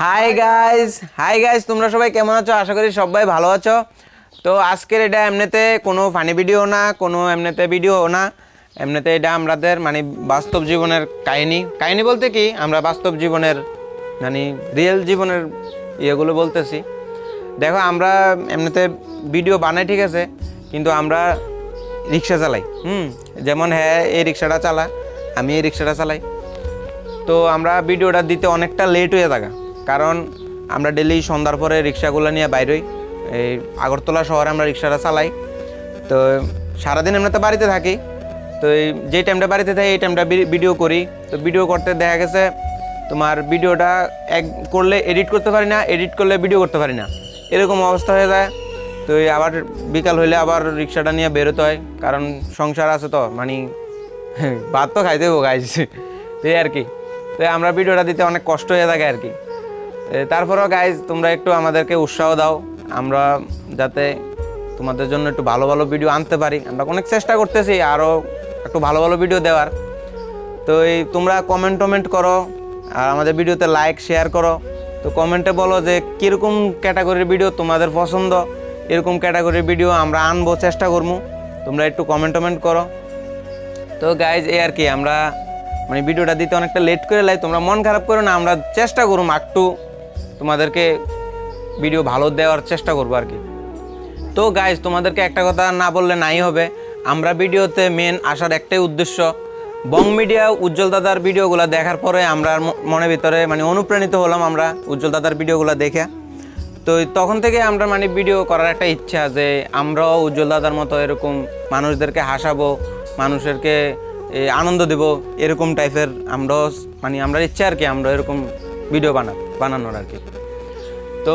Hi guys hi guys তোমরা সবাই কেমন আছো? আশা করি সবাই ভালো আছো। তো আজকের এটা এমনিতে কোনো ফানি ভিডিও না কোনো এমনিতে ভিডিও না। এমনিতে এটা আমাদের মানে বাস্তব জীবনের কাহিনী। কাহিনী বলতে কি? আমরা বাস্তব জীবনের মানে রিয়েল জীবনের ইয়েগুলো বলতেছি। দেখো আমরা এমনিতে ভিডিও বানাই ঠিক আছে? কিন্তু আমরা রিক্সা চালাই হুম? যেমন হ্যাঁ এই রিক্সাটা চালা আমি এই রিক্সাটা চালাই। তো আমরা ভিডিওটা দিতে অনেকটা লেট হয়ে থাকা কারণ আমরা ডেলি সন্ধ্যার পরে রিক্সাগুলো নিয়ে বাইরই এই আগরতলা শহরে আমরা রিক্সাটা চালাই। তো সারাদিন আমরা তো বাড়িতে থাকি। তো এই যে টাইমটা বাড়িতে থাকি, এই টাইমটা ভিডিও করি। তো ভিডিও করতে দেখা গেছে, তোমার ভিডিওটা এক করলে এডিট করতে পারি না এডিট করলে ভিডিও করতে পারি না। এরকম অবস্থা হয়ে যায়। তো আবার বিকাল হইলে আবার রিক্সাটা নিয়ে বেরোতে হয়। কারণ সংসার আছে তো মানে ভাত তো খাইতে হব গাইজ তো আর কি। তো আমরা ভিডিওটা দিতে অনেক কষ্ট হয়ে থাকে আর কি। তারপরেও গাইজ তোমরা একটু আমাদেরকে উৎসাহ দাও। আমরা যাতে তোমাদের জন্য একটু ভালো ভালো ভিডিও আনতে পারি। আমরা অনেক চেষ্টা করতেছি আরও একটু ভালো ভালো ভিডিও দেওয়ার। তো এই তোমরা কমেন্ট টমেন্ট করো আর আমাদের ভিডিওতে লাইক শেয়ার করো। তো কমেন্টে বলো যে কীরকম ক্যাটাগরির ভিডিও তোমাদের পছন্দ, এরকম ক্যাটাগরির ভিডিও আমরা আনব, চেষ্টা করব। তোমরা একটু কমেন্ট টমেন্ট করো। তো গাইজ এই আর কি, আমরা মানে ভিডিওটা দিতে অনেকটা লেট করে লাই, তোমরা মন খারাপ করো না, আমরা চেষ্টা করুম একটু তোমাদেরকে ভিডিও ভালো দেওয়ার চেষ্টা করব আর কি। তো গাইজ তোমাদেরকে একটা কথা না বললে নাই হবে। আমরা ভিডিওতে মেন আসার একটাই উদ্দেশ্য, বং মিডিয়া উজ্জ্বল দাদার ভিডিওগুলো দেখার পরে আমরা ম- মনের ভিতরে মানে অনুপ্রাণিত হলাম আমরা উজ্জ্বল দাদার ভিডিওগুলো দেখে। তো তখন থেকে আমরা মানে ভিডিও করার একটা ইচ্ছা যে আমরাও উজ্জ্বল দাদার মতো এরকম মানুষদেরকে হাসাবো মানুষেরকে আনন্দ দেব, এরকম টাইপের আমরাও মানে আমরা ইচ্ছা আর কি, আমরা এরকম ভিডিও বানা, বানানোর আর কি। তো,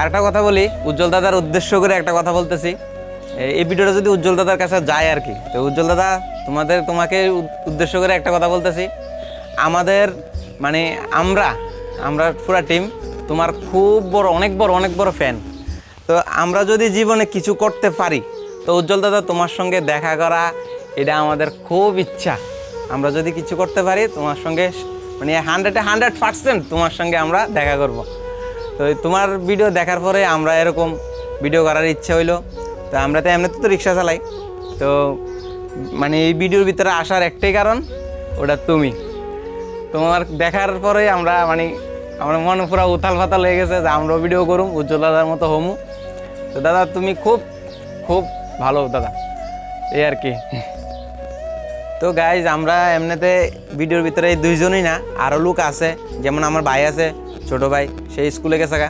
আরেকটা কথা বলি, উজ্জ্বল দাদার উদ্দেশ্য করে একটা কথা বলতেছি। এই ভিডিওটা যদি উজ্জ্বল দাদার কাছে যায় আর কি, তো উজ্জ্বল দাদা, তোমাদের, তোমাকে উদ্দেশ্য করে একটা কথা বলতেছি। আমাদের মানে আমরা আমরা পুরা টিম তোমার খুব বড়, অনেক বড় অনেক বড় ফ্যান তো আমরা যদি জীবনে কিছু করতে পারি, তো উজ্জ্বল দাদা, তোমার সঙ্গে দেখা করা, এটা আমাদের খুব ইচ্ছা। আমরা যদি কিছু করতে পারি, তোমার সঙ্গে মানে হান্ড্রেডে হান্ড্রেড পার্সেন্ট তোমার সঙ্গে আমরা দেখা করব। তো তোমার ভিডিও দেখার পরে আমরা এরকম ভিডিও করার ইচ্ছা হইল। তো আমরা তো এমনিতে তো রিক্সা চালাই। তো মানে এই ভিডিওর ভিতরে আসার একটাই কারণ, ওটা তুমি। তোমার দেখার পরে আমরা মানে আমার মনে পুরো উথাল ফাতাল হয়ে গেছে যে আমরাও ভিডিও করুম, উজ্জ্বল দাদার মতো হমু। তো দাদা, তুমি খুব খুব ভালো দাদা। এই আর কি। তো গাইজ আমরা এমনিতে ভিডিওর ভিতরে দুইজনই না আরও লোক আছে, যেমন আমার ভাই আছে, ছোট ভাই সেই স্কুলে গেছে গা।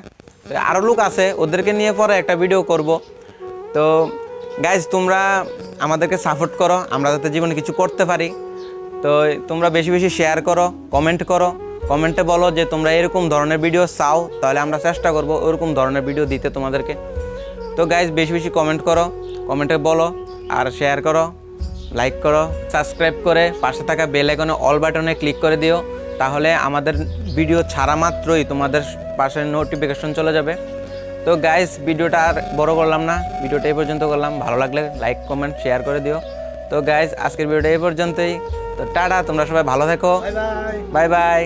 তো আরও লোক আছে, ওদেরকে নিয়ে পরে একটা ভিডিও করব। তো গাইজ তোমরা আমাদেরকে সাপোর্ট করো, আমরা যাতে জীবনে কিছু করতে পারি। তো তোমরা বেশি বেশি শেয়ার করো কমেন্ট করো। কমেন্টে বলো যে তোমরা এরকম ধরনের ভিডিও চাও, তাহলে আমরা চেষ্টা করব ওরকম ধরনের ভিডিও দিতে তোমাদেরকে। তো গাইজ বেশি বেশি কমেন্ট করো কমেন্টে বলো, আর শেয়ার করো। লাইক করো সাবস্ক্রাইব করে পাশে থাকা বেল আইকনে অল বাটনে ক্লিক করে দিও তাহলে আমাদের ভিডিও ছাড়া মাত্রই তোমাদের পাশে নোটিফিকেশন চলে যাবে। তো গাইস ভিডিওটা আর বড় করলাম না ভিডিওটা এই পর্যন্ত করলাম। ভালো লাগলে লাইক কমেন্ট শেয়ার করে দিও। তো গাইস আজকের ভিডিওটা এই পর্যন্তই। তো টাটা তোমরা সবাই ভালো থেকো। Bye bye bye bye